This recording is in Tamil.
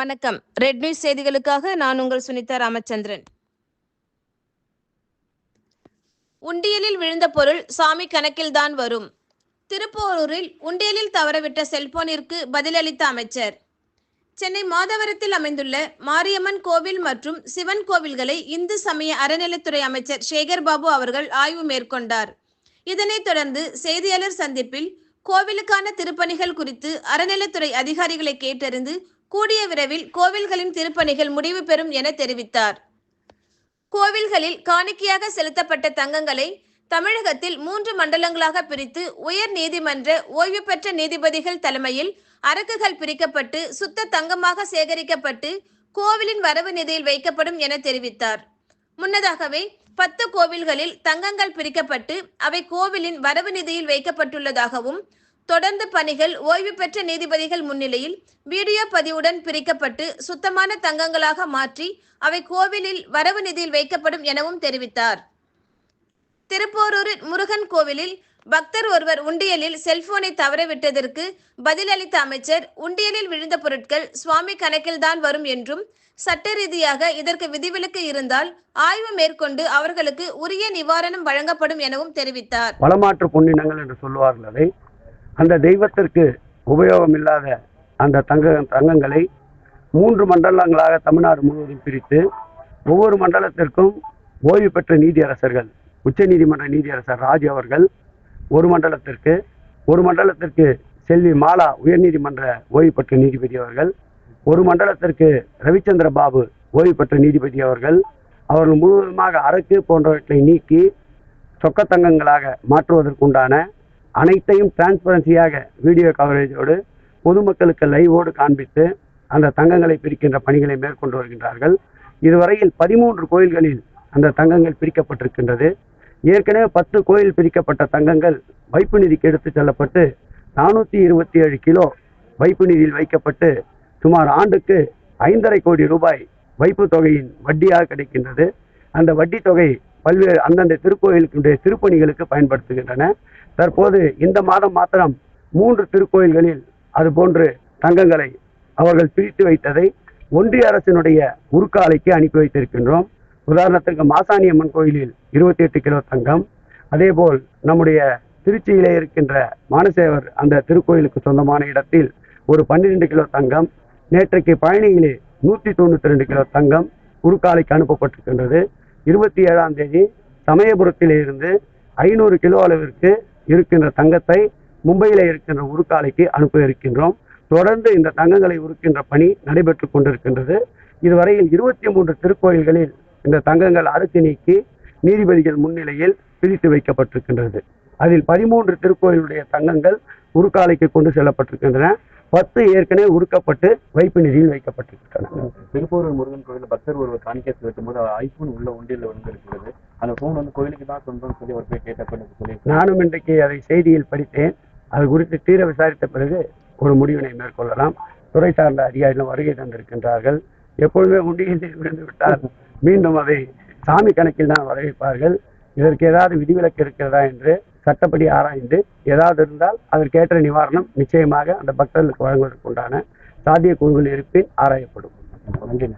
வணக்கம். ரெட் நியூஸ் செய்திகளுக்காக நான் உங்கள் சுனிதா ராமச்சந்திரன். உண்டியலில் விழுந்த பொருள் சாமி கணக்கில்தான் வரும். திருப்போரூரில் உண்டியலில் தவறவிட்ட செல்போனிற்கு பதிலளித்த அமைச்சர். சென்னை மாதவரத்தில் அமைந்துள்ள மாரியம்மன் கோவில் மற்றும் சிவன் கோவில்களை இந்து சமய அறநிலைத்துறை அமைச்சர் சேகர் பாபு அவர்கள் ஆய்வு மேற்கொண்டார். இதனைத் தொடர்ந்து செய்தியாளர் சந்திப்பில் கோவிலுக்கான திருப்பணிகள் குறித்து அறநிலைத்துறை அதிகாரிகளை கேட்டறிந்து கூடிய விரைவில் கோவில்களின் திருப்பணிகள் முடிவு பெறும் என தெரிவித்தார். கோவில்களில் காணிக்கையாக செலுத்தப்பட்ட தங்கங்களை தமிழகத்தில் மூன்று மண்டலங்களாக பிரித்து உயர் நீதிமன்ற ஓய்வு பெற்ற நீதிபதிகள் தலைமையில் அரக்குகள் பிரிக்கப்பட்டு சுத்த தங்கமாக சேகரிக்கப்பட்டு கோவிலின் வரவு நிதியில் வைக்கப்படும் என தெரிவித்தார். முன்னதாகவே பத்து கோவில்களில் தங்கங்கள் பிரிக்கப்பட்டு அவை கோவிலின் வரவு நிதியில் வைக்கப்பட்டுள்ளதாகவும் தொடர்ந்து பணிகள் ஓய்வு பெற்ற நீதிபதிகள் முன்னிலையில் வீடியோ பதிவுடன் பிரிக்கப்பட்டு சுத்தமான தங்கங்களாக மாற்றி அவை கோவிலில் வரவு நிதியில் வைக்கப்படும் எனவும் தெரிவித்தார். திருப்போரூரில் முருகன் கோவிலில் பக்தர் ஒருவர் உண்டியலில் செல்போனை தவறவிட்டதற்கு பதிலளித்த அமைச்சர் உண்டியலில் விழுந்த பொருட்கள் சுவாமி கணக்கில்தான் வரும் என்றும் சட்ட ரீதியாக இதற்கு விதிவிலக்கு இருந்தால் ஆய்வு மேற்கொண்டு அவர்களுக்கு உரிய நிவாரணம் வழங்கப்படும் எனவும் தெரிவித்தார். பலமாற்று பொன்னினங்கள் என்று சொல்லுவார்கள் அதை. அந்த தெய்வத்திற்கு உபயோகம் இல்லாத அந்த தங்க தங்கங்களை மூன்று மண்டலங்களாக தமிழ்நாடு முழுவதும் பிரித்து ஒவ்வொரு மண்டலத்திற்கும் ஓய்வு பெற்ற நீதியரசர்கள் உச்ச நீதிமன்ற நீதியரசர் ராஜ் அவர்கள் ஒரு மண்டலத்திற்கு ஒரு மண்டலத்திற்கு செல்வி மாலா உயர்நீதிமன்ற ஓய்வு பெற்ற நீதிபதி அவர்கள் ஒரு மண்டலத்திற்கு ரவிச்சந்திர பாபு ஓய்வு பெற்ற நீதிபதி அவர்கள் அவர்கள் முழுவதுமாக அரக்கு போன்றவற்றை நீக்கி சொக்கத்தங்கங்களாக மாற்றுவதற்குண்டான அனைத்தையும் டிரான்ஸ்பரன்சியாக வீடியோ கவரேஜோடு பொதுமக்களுக்கு லைவோடு காண்பித்து அந்த தங்கங்களை பிரிக்கின்ற பணிகளை மேற்கொண்டு வருகின்றார்கள். இதுவரையில் பதிமூன்று கோயில்களில் அந்த தங்கங்கள் பிரிக்கப்பட்டிருக்கின்றது. ஏற்கனவே பத்து கோயில் பிரிக்கப்பட்ட தங்கங்கள் வைப்பு நிதிக்கு எடுத்து செல்லப்பட்டு நானூற்றி இருபத்தி ஏழு கிலோ வைப்பு நிதியில் வைக்கப்பட்டு சுமார் ஆண்டுக்கு ஐந்தரை கோடி ரூபாய் வைப்பு தொகையின் வட்டியாக கிடைக்கின்றது. அந்த வட்டி தொகை பல்வேறு அந்தந்த திருக்கோயிலுக்குடைய திருப்பணிகளுக்கு பயன்படுத்துகின்றன. தற்போது இந்த மாதம் மாத்திரம் மூன்று திருக்கோயில்களில் அதுபோன்று தங்கங்களை அவர்கள் பிரித்து வைத்ததை ஒன்றிய அரசினுடைய உருக்காலைக்கு அனுப்பி வைத்திருக்கின்றோம். உதாரணத்திற்கு மாசாணியம்மன் கோயிலில் இருபத்தி எட்டு கிலோ தங்கம். அதேபோல் நம்முடைய திருச்சியிலே இருக்கின்ற மானசேவர் அந்த திருக்கோயிலுக்கு சொந்தமான இடத்தில் ஒரு பன்னிரெண்டு கிலோ தங்கம் நேற்றைக்கு பழனியிலே நூற்றி தொண்ணூற்றி ரெண்டு கிலோ தங்கம் உருக்காலைக்கு அனுப்பப்பட்டிருக்கின்றது. இருபத்தி ஏழாம் தேதி சமயபுரத்தில் இருந்து ஐநூறு கிலோ அளவிற்கு இருக்கின்ற தங்கத்தை மும்பையில் இருக்கின்ற உருக்காலைக்கு அனுப்ப இருக்கின்றோம். தொடர்ந்து இந்த தங்கங்களை உருக்கின்ற பணி நடைபெற்று கொண்டிருக்கின்றது. இதுவரையில் இருபத்தி மூன்று திருக்கோயில்களில் இந்த தங்கங்கள் அறுத்து நீக்கி நீதிபதிகள் முன்னிலையில் பிரித்து வைக்கப்பட்டிருக்கின்றது. அதில் பதிமூன்று திருக்கோயிலுடைய தங்கங்கள் உருக்காலைக்கு கொண்டு செல்லப்பட்டிருக்கின்றன. பத்து ஏற்கனவே உருக்கப்பட்டு வைப்பு நிதியில் வைக்கப்பட்டிருக்கின்றன. திருப்பூர் முருகன் கோயில் பக்தர் ஒருவர் காணிக்கை செலுத்தும் போது ஐபோன் உள்ள உண்டியல்ல வந்து இருக்கிறது அந்த போன் வந்து கோயிலுக்கு தான் சொந்தம்னு சொல்லி ஒரு கேட்டப்ப எனக்கு சொல்லி நானும் இன்றைக்கு அதை செய்தியில் படித்தேன். அது குறித்து தீர விசாரித்த பிறகு ஒரு முடிவினை மேற்கொள்ளலாம். துறை சார்ந்த அதிகாரிகள் வருகை தந்திருக்கின்றார்கள். எப்பொழுதுமே உண்டியலில் விழுந்து விட்டால் மீண்டும் அதை சாமி கணக்கில் தான் வரவேற்பார்கள். இதற்கு ஏதாவது விதிவிலக்கு இருக்கிறதா என்று சட்டப்படி ஆராய்ந்து ஏதாவது இருந்தால் அதற்கேற்ற நிவாரணம் நிச்சயமாக அந்த பக்தர்களுக்கு வழங்குவதற்குண்டான சாத்தியக்கூறுகள் இருப்பின் ஆராயப்படும். நன்றி.